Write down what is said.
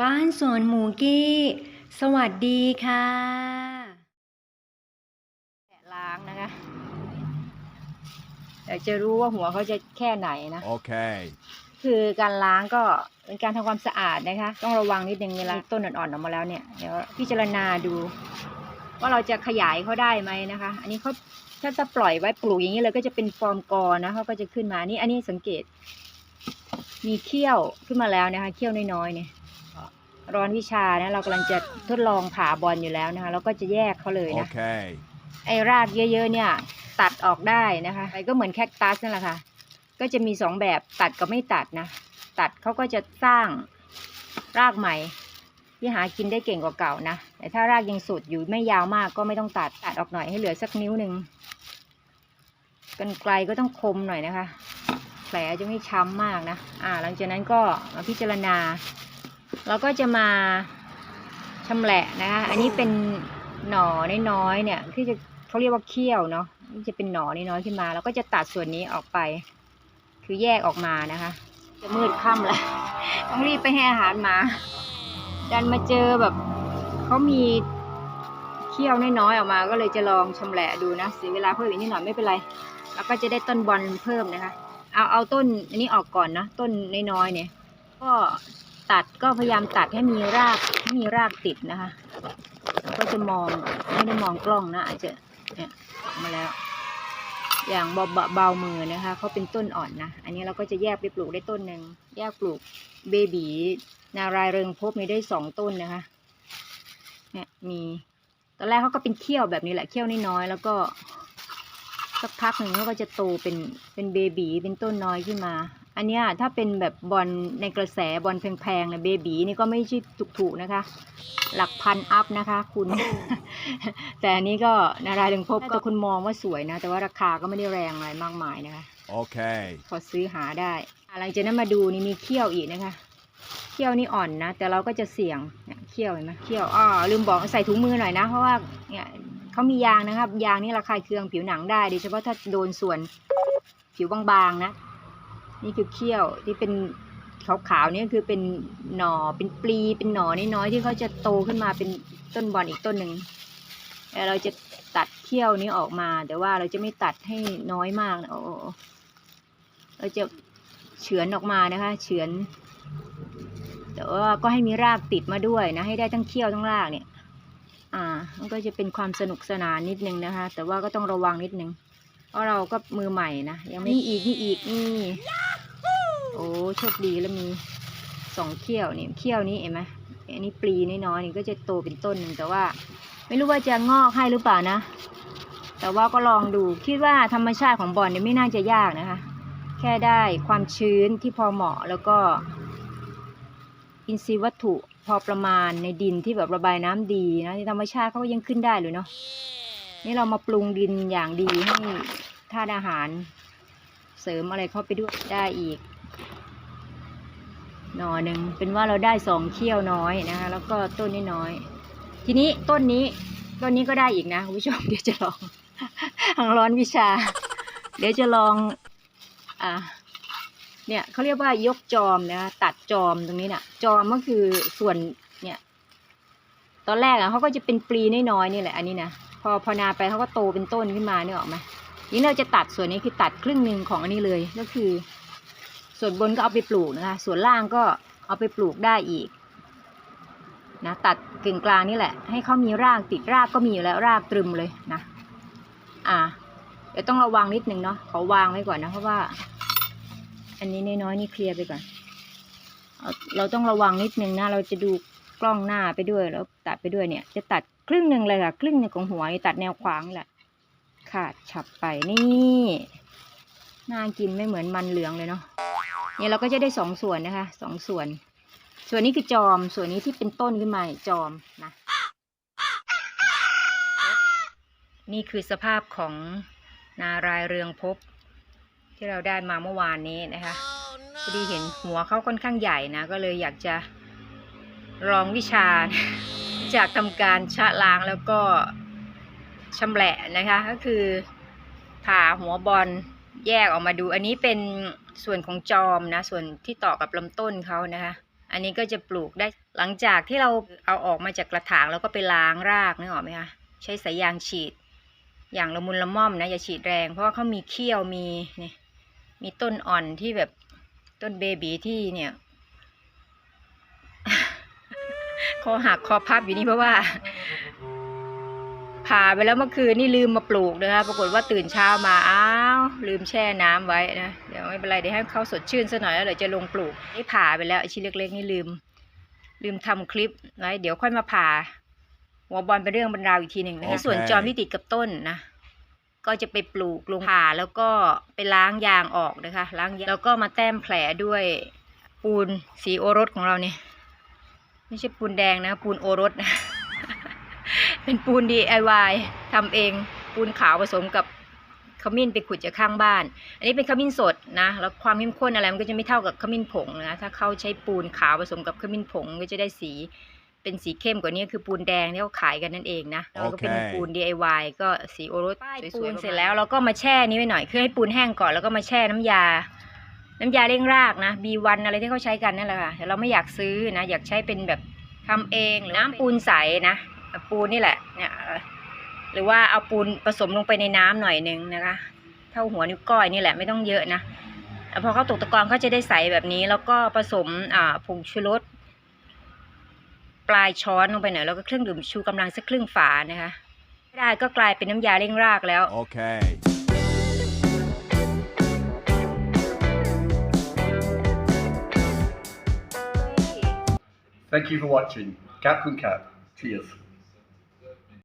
บ้านสวนหมูกี้ สวัสดีค่ะแกะล้างนะคะอยากจะรู้ว่าหัวเขาจะแค่ไหนนะ Okay. คือการล้างก็เป็นการทำความสะอาดนะคะ ต้องระวังนิดนึงเวลาต้นอ่อนๆออกมาแล้วเนี่ยเดี๋ยวพิจารณาดู ว่าเราจะขยายเขาได้ไหมนะคะ อันนี้เขาถ้าจะปล่อยไว้ปลูกอย่างนี้เลยก็จะเป็นฟอร์มกอนะเขาก็จะขึ้นมานี่อันนี้สังเกต มีเขี้ยวขึ้นมาแล้วนะคะ เขี้ยวน้อยๆเนี่ย ร้อนวิชานะ เรากำลังจะทดลองผ่าบอลอยู่แล้วนะคะเราก็จะแยกเขาเลยนะ Okay. ไอ้รากเยอะๆเนี่ย ตัดออกได้นะคะไอ้ก็เหมือนแคคตัสนั่นแหละค่ะ ก็จะมีสองแบบตัดกับไม่ตัดนะ ตัดเขาก็จะสร้างรากใหม่ ที่หากินได้เก่งกว่าเก่านะแต่ถ้ารากยังสดอยู่ไม่ยาวมากก็ไม่ต้องตัดตัดออกหน่อยให้เหลือสักนิ้วหนึ่งกันไกลก็ต้องคมหน่อยนะคะ แผลจะไม่ช้ำมากนะ อ่า หลังจากนั้นก็มาพิจารณา เราก็จะมาชำแหละนะคะ อันนี้เป็นหน่อน้อยๆเนี่ยที่จะเขาเรียกว่าเขี้ยวเนาะนี่จะเป็นหน่อน้อยๆขึ้นมา แล้วก็จะตัดส่วนนี้ออกไป คือแยกออกมานะคะ จะมืดค่ำแล้วต้องรีบไปให้อาหารหมา ดันมาเจอแบบเขามีเขี้ยวน้อยๆออกมา ก็เลยจะลองชำแหละดูนะเสียเวลาเพิ่มอีกนิดหน่อยไม่เป็นไร แล้วก็จะได้ต้นบอลเพิ่มนะคะ เอาเอาต้นอันนี้ออกก่อนนะต้นน้อยๆเนี่ย ก็ ตัดก็พยายามตัดให้มีรากให้มีรากติดนะคะแล้วก็จะมองไม่ได้มองกล้องนะอาจจะเนี่ยมาแล้ว อย่างเบาเบามือนะคะเขาเป็นต้นอ่อนนะอันนี้เราก็จะแยกไปปลูกได้ต้นหนึ่งแยกปลูกเบบีนารายเริงพบมีได้สองต้นนะคะเนี่ยมีตอนแรกเขาก็เป็นเขี้ยวแบบนี้แหละเขี้ยวน้อยๆแล้วก็สักพักหนึ่งเขาก็จะโตเป็นเป็นเบบีเป็นต้นน้อยขึ้นมา อันเนี้ยถ้าเป็นแบบบอลในกระแสบอลแพงๆนะเบบีนี่ก็ไม่ใช่ถูกๆนะคะ หลักพันอัพนะคะ คุณ แต่อันนี้ก็นารายณ์พบก็คุณมองว่าสวยนะ แต่ว่าราคาก็ไม่ได้แรงอะไรมากมายนะคะ Okay. พอซื้อหาได้อะหลังจากนั้นมาดูนี่มีเขี้ยวอีกนะคะเขี้ยวนี่อ่อนนะ แต่เราก็จะเสี่ยงเนี่ยเขี้ยวเห็นไหมเขี้ยวอ้อลืมบอกใส่ถุงมือหน่อยนะ เพราะว่าเนี่ยเขามียางนะครับ ยางนี่ระคายเคืองผิวหนังได้โดยเฉพาะถ้าโดนส่วนผิวบางๆนะ นี่คือเขี้ยวที่เป็นขาวๆนี่คือเป็นหน่อเป็นปลีเป็นหน่อน้อยๆที่เขาจะโตขึ้นมาเป็นต้นบอลอีกต้นหนึ่งแล้วเราจะตัดเขี้ยวนี้ออกมา แต่ว่าเราจะไม่ตัดให้น้อยมากนะโอ้เราจะเฉือนออกมานะคะ เฉือน แต่ว่าก็ให้มีรากติดมาด้วยนะ ให้ได้ทั้งเขี้ยวทั้งรากเนี่ย อ่า มันก็จะเป็นความสนุกสนานนิดนึงนะคะ แต่ว่าก็ต้องระวังนิดนึง เพราะเราก็มือใหม่นะ ยังไม่นี่อีกนี่อีกนี่ โอ้โชคดีแล้วมีสองเขี้ยวนี่เขี้ยวนี้เห็นไหมอันนี้ปลีน้อยๆนี่ก็จะโตเป็นต้นหนึ่งแต่ว่า ไม่รู้ว่าจะงอกให้หรือเปล่านะ แต่ว่าก็ลองดูคิดว่าธรรมชาติของบอลเนี่ยไม่น่าจะยากนะคะ แค่ได้ความชื้นที่พอเหมาะแล้วก็ อินทรีย์วัตถุพอประมาณในดินที่แบบระบายน้ำดีนะธรรมชาติเขาก็ยังขึ้นได้เลยเนาะนี่เรามาปรุงดินอย่างดีให้ธาตุอาหาร เสริมอะไรเข้าไปด้วยได้อีก หน่อหนึ่งเป็นว่าเราได้สองเขี้ยวน้อยนะคะ แล้วก็ต้นนี้น้อย ทีนี้ต้นนี้ต้นนี้ก็ได้อีกนะคุณผู้ชมเดี๋ยวจะลองทางร้อนวิชา เดี๋ยวจะลองอ่าเนี่ยเขาเรียกว่ายกจอมนะคะตัดจอมตรงนี้น่ะ จอมก็คือส่วนเนี่ย ตอนแรกอะเขาก็จะเป็นปลีน้อยๆนี่แหละ อันนี้นะพอพอนาไปเขาก็โตเป็นต้นขึ้นมาเนี่ยออกไหมทีนี้เราจะตัดส่วนนี้คือตัดครึ่งหนึ่งของอันนี้เลยก็คือ ส่วนบนก็เอาไปปลูกนะคะ ส่วนล่างก็เอาไปปลูกได้อีกนะตัดกึ่งกลางนี่แหละ ให้เขามีรากติดรากก็มีอยู่แล้วรากตรึมเลยนะ อ่าเดี๋ยวต้องระวังนิดนึงเนาะขอวางไว้ก่อนนะเพราะว่า อันนี้น้อยๆนี่เคลียร์ไปก่อนเอเราต้องระวังนิดนึงนะ เราจะดูกล้องหน้าไปด้วยแล้วตัดไปด้วยเนี่ย จะตัดครึ่งหนึ่งเลยค่ะครึ่งหนึ่งของหัวตัดแนวขวางแหละ ขาดฉับไปนี่น่ากินไม่เหมือนมันเหลืองเลยเนาะ เนี่ยเราก็จะได้สองส่วนนะคะสองส่วน ส่วนนี้คือจอม ส่วนนี้ที่เป็นต้นขึ้นมาจอมนะ นี่คือสภาพของนารายเรืองพบ ที่เราได้มาเมื่อวานนี้นะคะพอดีเห็นหัวเขาค่อนข้างใหญ่นะ ก็เลยอยากจะลองวิชา จากทำการชะล้างแล้วก็ชำแหละนะคะ ก็คือผ่าหัวบอล แยกออกมาดู อันนี้เป็นส่วนของจอมนะ ส่วนที่ต่อกับลำต้นเขานะคะ อันนี้ก็จะปลูกได้หลังจากที่เราเอาออกมาจากกระถางแล้วก็ไปล้างรากนึกออกไหมคะ ใช้สายยางฉีด อย่างละมุนละม่อมนะ อย่าฉีดแรง เพราะว่าเขามีเขี้ยว มีนี่มีต้นอ่อนที่แบบต้นเบบีที่เนี่ย คอหักคอพับอยู่นี่เพราะว่า ผ่าไปแล้วเมื่อคืนนี่ลืมมาปลูกนะคะ ปรากฏว่าตื่นเช้ามา อ้าว ลืมแช่น้ำไว้นะ เดี๋ยวไม่เป็นไรเดี๋ยวให้เขาสดชื่นซะหน่อยแล้วเดี๋ยวจะลงปลูก นี่ผ่าไปแล้วไอชิ้นเล็กๆนี่ลืม ลืมทำคลิปไว้เดี๋ยวค่อยมาผ่าหัวบอลเป็นเรื่องบรรราวอีกทีหนึ่งนะคะโอเคส่วนจอมที่ติดกับต้นนะ ก็จะไปปลูกลงผ่าแล้วก็ไปล้างยางออกนะคะ ล้างยางแล้วก็มาแต้มแผลด้วยปูนสีโอรสของเราเนี่ย ไม่ใช่ปูนแดงนะ ปูนโอรสนะ เป็นปูน DIY ทำเองปูนขาวผสมกับขมิ้นไปขุดจากข้างบ้าน อันนี้เป็นขมิ้นสดนะ แล้วความเข้มข้นอะไรมันก็จะไม่เท่ากับขมิ้นผงนะ ถ้าเขาใช้ปูนขาวผสมกับขมิ้นผงก็จะได้สี เป็นสีเข้มกว่านี้คือปูนแดงที่เขาขายกันนั่นเองนะแล้วก็เป็นโอเคปูน DIY ก็สีโอรสสวยๆเสร็จแล้วเราก็มาแช่นี้ไว้หน่อยคือให้ปูนแห้งก่อนแล้วก็มาแช่น้ำยา น้ำยาเร่งรากนะ B1 อะไรที่เขาใช้กันนั่นแหละค่ะแต่เราไม่อยากซื้อนะ อยากใช้เป็นแบบทำเองหรือน้ำปูนใสนะ ปูนนี่แหละเนี่ยเอ่อหรือว่าเอาปูนผสมลงไปในน้ำหน่อยหนึงนะคะ เท่าหัวนิ้วก้อยนี่แหละไม่ต้องเยอะนะแล้วพอเขาตกตะกอนเขาจะได้ใสแบบนี้ แล้วก็ผสมอ่าผงชูรสปลายช้อนลงไปหน่อยแล้วก็เครื่องดื่มชูกำลังสักครึ่งฝานะคะไม่ได้ก็กลายเป็นน้ำยาเร่งรากแล้ว Okay. Thank you for watching. Cap Kun Cap. Cheers.